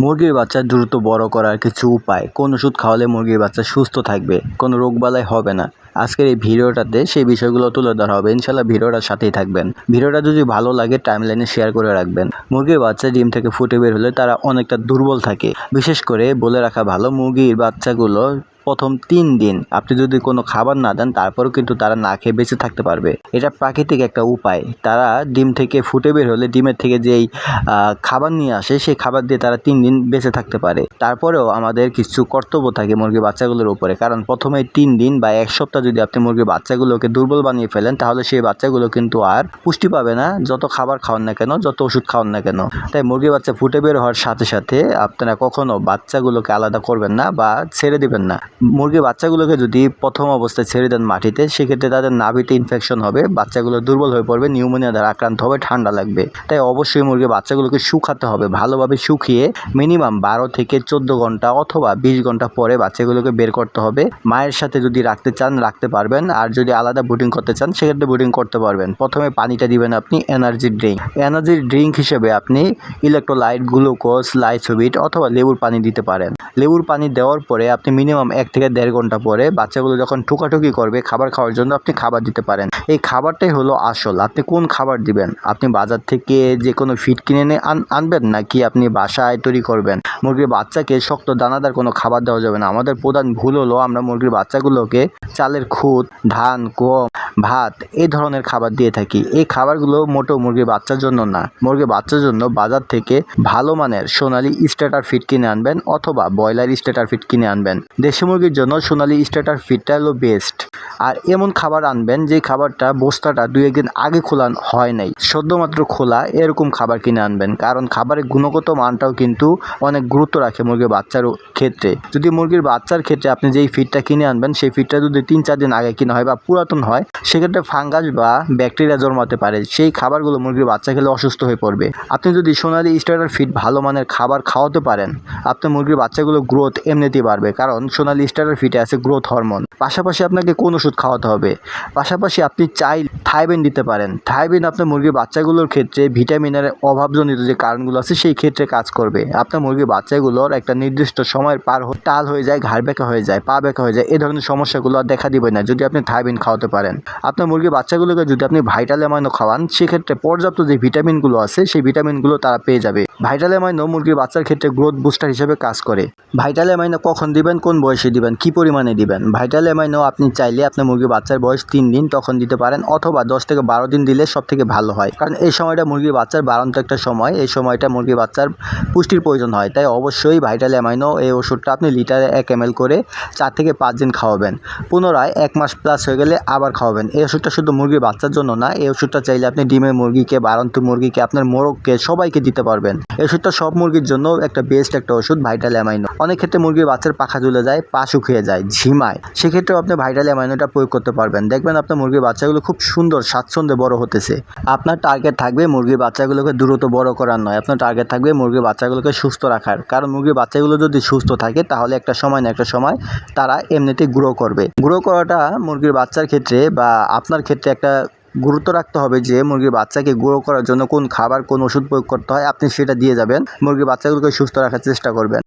মুরগির বাচ্চা দ্রুত বড় করার কিছু উপায়। কোন ওষুধ খাওয়ালে মুরগির বাচ্চা সুস্থ থাকবে, কোনো রোগবালাই হবে না। আজকের এই ভিডিওটাতে সেই বিষয়গুলো তুলে ধরা হবে। ইনশাল্লাহ ভিডিওটার সাথেই থাকবেন। ভিডিওটা যদি ভালো লাগে টাইমলাইনে শেয়ার করে রাখবেন। মুরগির বাচ্চা ডিম থেকে ফুটে বের হলে তারা অনেকটা দুর্বল থাকে। বিশেষ করে বলে রাখা ভালো, মুরগির বাচ্চাগুলো প্রথম তিন দিন আপনি যদি কোনো খাবার না দেন, তারপরেও কিন্তু তারা না খেয়ে বেঁচে থাকতে পারবে। এটা প্রাকৃতিক একটা উপায়। তারা ডিম থেকে ফুটে বের হলে ডিমের থেকে যেই খাবার নিয়ে আসে, সেই খাবার দিয়ে তারা তিন দিন বেঁচে থাকতে পারে। তারপরেও আমাদের কিছু কর্তব্য থাকে মুরগির বাচ্চাগুলোর উপরে। কারণ প্রথমে তিন দিন বা এক সপ্তাহ যদি আপনি মুরগির বাচ্চাগুলোকে দুর্বল বানিয়ে ফেলেন, তাহলে সেই বাচ্চাগুলো কিন্তু আর পুষ্টি পাবে না। যত খাবার খাওয়ান না কেন, যত ওষুধ খাওয়ান না কেন। তাই মুরগির বাচ্চা ফুটে বের হওয়ার সাথে সাথে আপনারা কখনো বাচ্চাগুলোকে আলাদা করবেন না বা ছেড়ে দিবেন না। মুরগির বাচ্চাগুলোকে যদি প্রথম অবস্থায় ছেড়ে দেন মাটিতে, সেক্ষেত্রে তাদের নাভিতে ইনফেকশন হবে, বাচ্চাগুলো দুর্বল হয়ে পড়বে নিউমোনিয়া দ্বারা আক্রান্ত হবে, ঠান্ডা লাগবে। তাই অবশ্যই মুরগির বাচ্চাগুলোকে শুকাতে হবে, ভালোভাবে শুকিয়ে মিনিমাম বারো থেকে চোদ্দ ঘণ্টা অথবা বিশ ঘণ্টা পরে বাচ্চাগুলোকে বের করতে হবে। মায়ের সাথে যদি রাখতে চান রাখতে পারবেন। আর যদি আলাদা বুটিং করতে চান, সেক্ষেত্রে বুটিং করতে পারবেন। প্রথমে পানিটা দিবেন আপনি এনার্জি ড্রিঙ্ক এনার্জি ড্রিঙ্ক হিসেবে আপনি ইলেকট্রোলাইট গ্লুকোজ লাইসোবিট অথবা লেবুর পানি দিতে পারেন। লেবুর পানি দেওয়ার পরে আপনি মিনিমাম এক থেকে দেড় ঘণ্টা পরে বাচ্চাগুলো যখন ঠুকাঠুকি করবে খাবার খাওয়ার জন্য আপনি খাবার দিতে পারেন। এই খাবারটাই হলো আসল। আপনি কোন খাবার দিবেন? আপনি বাজার থেকে যে কোনো ফিড কিনে এনে আন- আনবেন নাকি আপনি বাসায় তৈরি করবেন? মুরগির বাচ্চাকে শক্ত দানাদার কোনো খাবার দেওয়া যাবে না। আমাদের প্রধান ভুল হলো আমরা মুরগির বাচ্চাগুলোকে চালের খুদ, ধান, গম, ভাত এই ধরনের খাবার দিয়ে থাকি। এই খাবারগুলো মোটো মুরগির বাচ্চার জন্য না। মুরগির বাচ্চার জন্য বাজার থেকে ভালো মানের সোনালি স্টেটার ফিট কিনে আনবেন অথবা ব্রয়লার স্টেটার ফিট কিনে আনবেন। দেশি মুরগির জন্য সোনালি স্টেটার ফিটটা হলো বেস্ট আর এমন খাবার আনবেন যে খাবারটা বস্তাটা দুই একদিন আগে খোলা হয় নাই, সদ্যমাত্র খোলা, এরকম খাবার কিনে আনবেন। কারণ খাবারের গুণগত মানটাও কিন্তু অনেক গুরুত্ব রাখে মুরগির বাচ্চার ক্ষেত্রে। যদি মুরগির বাচ্চার ক্ষেত্রে আপনি যেই ফিডটা কিনে আনবেন, সেই ফিডটা যদি তিন চার দিন আগে কিনা হয় বা পুরাতন হয়, সেক্ষেত্রে ফাঙ্গাস বা ব্যাকটেরিয়া জন্মাতে পারে। সেই খাবারগুলো মুরগির বাচ্চা খেলে অসুস্থ হয়ে পড়বে। আপনি যদি সোনালি স্টার্টার ফিড ভালো মানের খাবার খাওয়াতে পারেন, আপনার মুরগির বাচ্চাগুলো গ্রোথ এমনিতেই বাড়বে। কারণ সোনালি স্টার্টার ফিটে আছে গ্রোথ হরমোন পাশাপাশি আপনাকে কোন ওষুধ খাওয়াতে হবে। পাশাপাশি আপনি চাই থাইবেন দিতে পারেন। থাইবেন আপনার মুরগির বাচ্চাগুলোর ক্ষেত্রে ভিটামিনের অভাবজনিত যে কারণগুলো আছে, সেই ক্ষেত্রে কাজ করবে। আপনার মুরগির বাচ্চাগুলোর একটা নির্দিষ্ট সময়ের পার টাল হয়ে যায়, ঘাড় বেঁকা হয়ে যায়, পা বেঁকা হয়ে যায় এই ধরনের সমস্যাগুলো আর দেখা দিবে না যদি আপনি থাইবেন খাওয়াতে পারেন। আপনার মুরগির বাচ্চাগুলোকে যদি আপনি ভাইটাল অ্যামাইনো খাওয়ান, সেক্ষেত্রে পর্যাপ্ত যে ভিটামিনগুলো আছে, সেই ভিটামিনগুলো তারা পেয়ে যাবে। ভাইটাল অ্যামাইনো মুরগির বাচ্চার ক্ষেত্রে গ্রোথ বুস্টার হিসেবে কাজ করে। ভাইটাল অ্যামাইনো কখন দিবেন, কোন বয়সে দিবেন, কি পরিমাণে দিবেন? ভাইটাল অ্যামাইনো আপনি চাইলে আপনার মুরগির বাচ্চার বয়স তিন দিন, তখন দিতে পারেন অথবা দশ থেকে বারো দিন দিলে সব থেকে ভালো হয়। কারণ এই সময়টা মুরগির বাচ্চার বাড়ন্ত একটা সময়। এই সময়টা মুরগির বাচ্চার পুষ্টির প্রয়োজন হয়। তাই অবশ্যই ভাইটাল অ্যামাইনো এই ওষুধটা আপনি লিটারে এক এম করে চার থেকে পাঁচ দিন খাওয়াবেন। পুনরায় এক মাস প্লাস হয়ে গেলে আবার খাওয়াবেন। এই ওষুধটা শুধু মুরগির বাচ্চার জন্য না, এই ওষুধটা চাইলে আপনি ডিমের মুরগিকে, বাড়ন্ত মুরগিকে, আপনার মোরগকে সবাইকে দিতে পারবেন। এই ওষুধটা সব মুরগির জন্য একটা বেস্ট একটা ওষুধ ভাইটাল অ্যামাইনো অনেক ক্ষেত্রে মুরগির বাচ্চার পাখা ঝুলে যায়, পা শুকিয়ে যায়, ঝিমায়। সেক্ষেত্রেও আপনি ভাইটাল অ্যামাইনোটা প্রয়োগ করতে পারবেন। দেখবেন আপনার মুরগির বাচ্চাগুলো খুব সুন্দর, স্বাচ্ছন্দ্যে বড় হতেছে। আপনার টার্গেট থাকবে মুরগির বাচ্চাগুলোকে দ্রুত বড় করার নয়। আপনার টার্গেট থাকবে মুরগির বাচ্চাগুলোকে সুস্থ রাখার। কারণ মুরগির বাচ্চাগুলো যদি সুস্থ থাকে, তাহলে একটা সময় না একটা সময় তারা এমনিতেই গ্রো করবে। গ্রো করাটা মুরগির বাচ্চার ক্ষেত্রে বা আপনার ক্ষেত্রে একটা গুরুত্ব রাখতে হবে যে, মুরগির বাচ্চাকে গ্রো করার জন্য কোন খাবার, কোন ওষুধ প্রয়োগ করতে হয়, আপনি সেটা দিয়ে যাবেন। মুরগির বাচ্চাগুলোকে সুস্থ রাখার চেষ্টা করবেন।